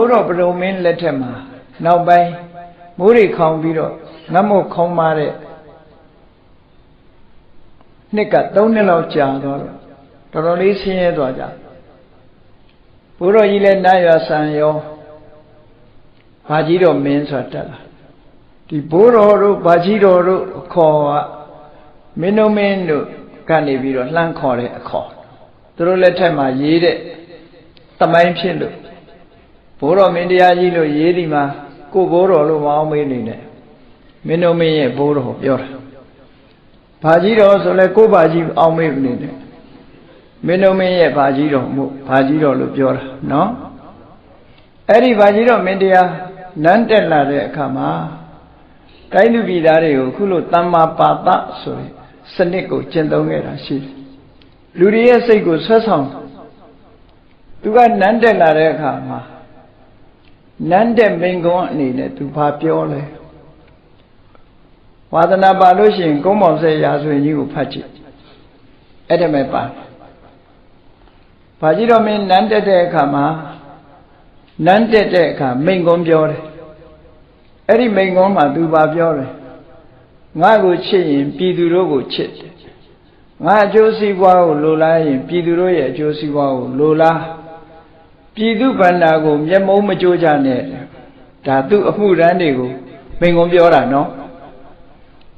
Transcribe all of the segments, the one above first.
ိုးတော်ပရုံမင်းလက်ထက်မှာနောက်ပိုင်းမိုးတွေခေါင်ပြီးတော့ငတ်မုတ်ခေါင်းမာတဲ့နှစ်က3နှစ်လောက်ကြာသွားတော့တော်တော်လေးဆင်းရဲသွားကြဘိုးတော်ကြီးလည်းနာရွာဆံရောဘာကြီးတော်မင်းဆိုတာတက်လာဒီဘိုးတော်တို့ဘာကြီးတော်တို့အခေါ်ကမင်းတို့မင်းတို့ကနေပြီးတော့လှမ်းခေါ်တဲ့အခေါ်သူတို့လက်ထက်မှာရေးတဲ့တမိုင်းဖြစ်လို့ ဘိုးတော်မင်းတရားကြီးလို့ရေးဒီမှာကိုဘိုးတော်လို့မအောင်မေးနေနဲ့မင်းတို့မင်းရဲ့ဘိုးတော်ပြောတာဘာကြီးတော်ဆိုလဲကိုဘာကြီးအောင်မေးနေတယ်မင်းတို့မင်းရဲ့ဘာကြီးတော်မို့ဘာကြီးတော်လို့ပြောတာနော်အဲ့ဒီဘာကြီးတော်မင်းတရားနန်းတက်လာတဲ့အခါမှာတိုင်းသူပြည်သားတွေကိုခုလိုတမ္မာပါတဆိုရင်စနစ်ကိုကျင့်သုံးခဲ့တာရှိတယ်လူတွေရဲ့စိတ်ကိုဆွဲဆောင်သူကနန်းတက်လာတဲ့အခါမှာ နန်းတဲ့မိန်ကုန်းအနေနဲ့သူဘာပြောလဲဝါသနာပါလို့ရှိရင်ကုန်းမောင်ဆက်ရာဇဝင်ကြီးကိုဖတ်ကြည့်အဲ့ဒါမဲ့ပါဘာကြီးတော်မင်းနန်းတက်တဲ့အခါမှာနန်းတက်တဲ့အခါမိန်ကုန်းပြောတယ်အဲ့ဒီမိန်ကုန်းမှာသူဘာပြောလဲငါ့ကိုချစ်ရင်ပြည်သူတို့ကိုချစ်တယ်ငါအကျိုးစီးပွားကိုလိုလားရင်ပြည်သူတို့ရဲ့အကျိုးစီးပွားကိုလိုလား ပြည်သူဗန္နာကို မျက်မုံးမကြိုးကြနဲ့ဒါသူ့အမှုရန်တွေကိုမိန်ကုန်းပြောတာနော်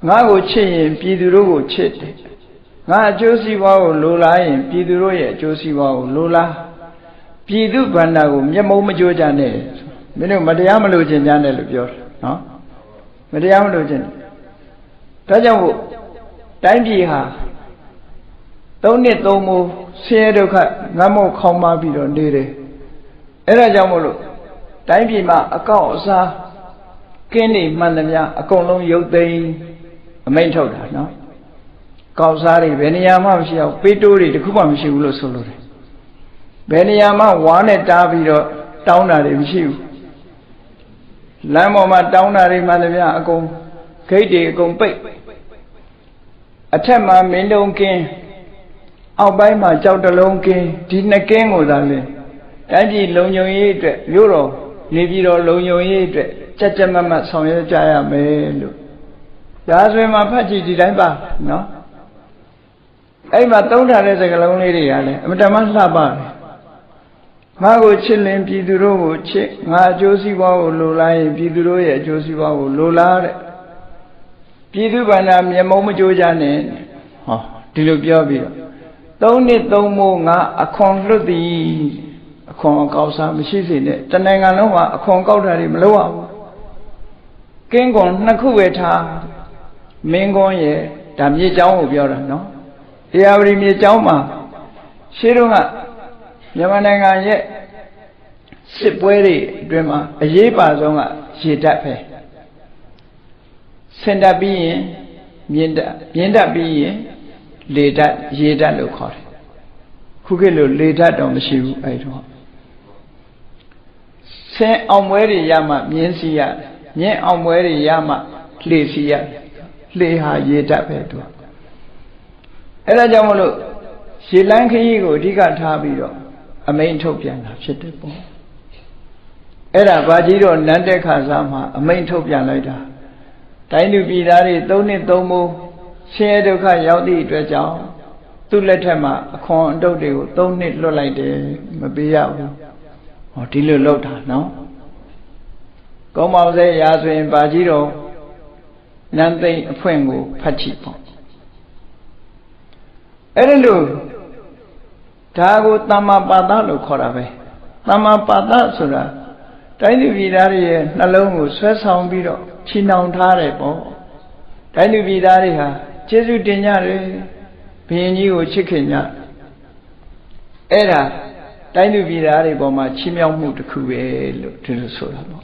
ငါ့ကိုချစ်ရင်ပြည်သူတို့ကိုချစ်တယ်ငါအကျိုးစီးပွားကိုလိုလားရင်ပြည်သူတို့ရဲ့အကျိုးစီးပွားကိုလိုလားပြည်သူဗန္နာကိုမျက်မုံးမကြိုးကြနဲ့မင်းတို့မတရားမလို့ခြင်းကြနဲ့လို့ပြောတယ်နော်မတရားမလို့ခြင်းဒါကြောင့်မို့တိုင်းပြည်ဟာသုံးနှစ်သုံးမိုးဆင်းရဲဒုက္ခငတ်မောက်ခေါင်းပါပြီးတော့နေတယ် အဲ့ဒါကြောင့်မို့လို့တိုင်းပြည်မှာအကောက်အစားကင်းနေမှန်သမျှအကုန်လုံးရုပ်သိမ်းအမိန့်ထုတ်တာနော်ကောက်စားတွေဘယ်နေရာမှမရှိအောင်ပေးတိုးတွေတခုမှမရှိဘူးလို့ဆိုလို့တယ်ဘယ်နေရာမှဝါးနဲ့တားပြီးတော့တောင်းတာတွေမရှိဘူးလမ်းပေါ်မှာတောင်းတာတွေမှန်သမျှအကုန်ဂိတ်တွေအကုန်ပိတ်အထက်မှာမင်းတုံးကင်းအောက်ပိုင်းမှာကြောက်တလုံးကင်းဒီနှစ်ကင်းကိုသာလဲ တိုင်းပြည်လုံခြုံရေးအတွက်မြို့တော်နေပြည်တော်လုံခြုံရေးအတွက်ကြက်ကြက်မတ်မတ်ဆောင်ရွက်ကြရမယ်လို့ဒါဆိုရင်မှဖတ်ကြည့်ဒီတိုင်းပါနော်အဲ့မှာသုံးထားတဲ့စကားလုံးလေးတွေကလည်းအမတမလှပတယ်ငါကိုချစ်လင်ပြည်သူတို့ကိုချစ်ငါအကျိုးစီးပွားကိုလိုလားရင်ပြည်သူတို့ရဲ့အကျိုးစီးပွားကိုလိုလားတဲ့ပြည်သူဗန္နာမျက်မုံးမကြိုးကြနဲ့ဟောဒီလိုပြောပြီးတော့သုံးနှစ်သုံးမိုးငါအခွန်လွတ်သည် အခွန်အကောက်စားမရှိစေနဲ့တနိုင်ငံလုံးမှာအခွန်ကောက်တာတွေမလုပ်ရဘူးကင်းကွန်နှစ်ခုပဲထားမင်းကွန်ရဲ့ဒါမြေကျောင်းကိုပြောတာနော်တရားဝရီမြေကျောင်းမှာရှင်းတော့ကမြန်မာနိုင်ငံရဲ့စစ်ပွဲတွေအတွင်းမှာအရေးပါဆုံးကရေတပ်ပဲစင်တပ်ပြီးရင်မြင်းတပ်မြင်းတပ်ပြီးရင်လေတပ်ရေတပ်လို့ခေါ်တယ်ခုခေတ်လို့လေတပ်တော့မရှိဘူးအဲ့တော့ င်းအောင်ပွဲတွေရမှမြင်းစီရတယ်မြင်းအောင်ပွဲတွေရမှလှေစီရတယ်လှေဟာရေတပ်ပဲသူအဲ့ဒါကြောင့်မလို့ရေလန်းခရီးကိုအဓိကထားပြီးတော့အမိန်ထုတ်ပြန်တာဖြစ်တယ်ပေါ့အဲ့ဒါဘာကြီးတော့နန်းတက်ခါစားမှာအမိန်ထုတ်ပြန်လိုက်တာတိုင်းလူပြည်သားတွေသုံးနှစ်သုံးမိုးဆင်းရဲဒုက္ခရောက်သည့်အတွက်ကြောင့်သူ့လက်ထက်မှာအခွန်အတုပ်တွေကိုသုံးနှစ်လွတ်လိုက်တယ်မပေးရဘူး ဟောဒီလိုလုပ်တာနော်ကောင်းပါစေရာဆိုရင်ဘာကြီးတော့နန်းသိမ့်အဖွင့်ကိုဖတ်ကြည့်ပေါ့အဲ့ဒါလို့ဒါကိုသမ္မာပါဒလို့ခေါ်တာပဲသမ္မာပါဒဆိုတာတိုင်းသူပြည်သားတွေရဲ့နှလုံးကိုဆွဲဆောင်ပြီးတော့ချီနှောင်ထားတယ်ပေါ့တိုင်းသူပြည်သားတွေဟာကျေးဇူးတင်ကြတယ်ဘုရင်ကြီးကိုချစ်ခင်ကြအဲ့ဒါ တိုင်းသူပြည်သားတွေပေါ်မှာချီးမြှောက်မှုတစ်ခုပဲလို့ဒီလိုဆိုတာပေါ့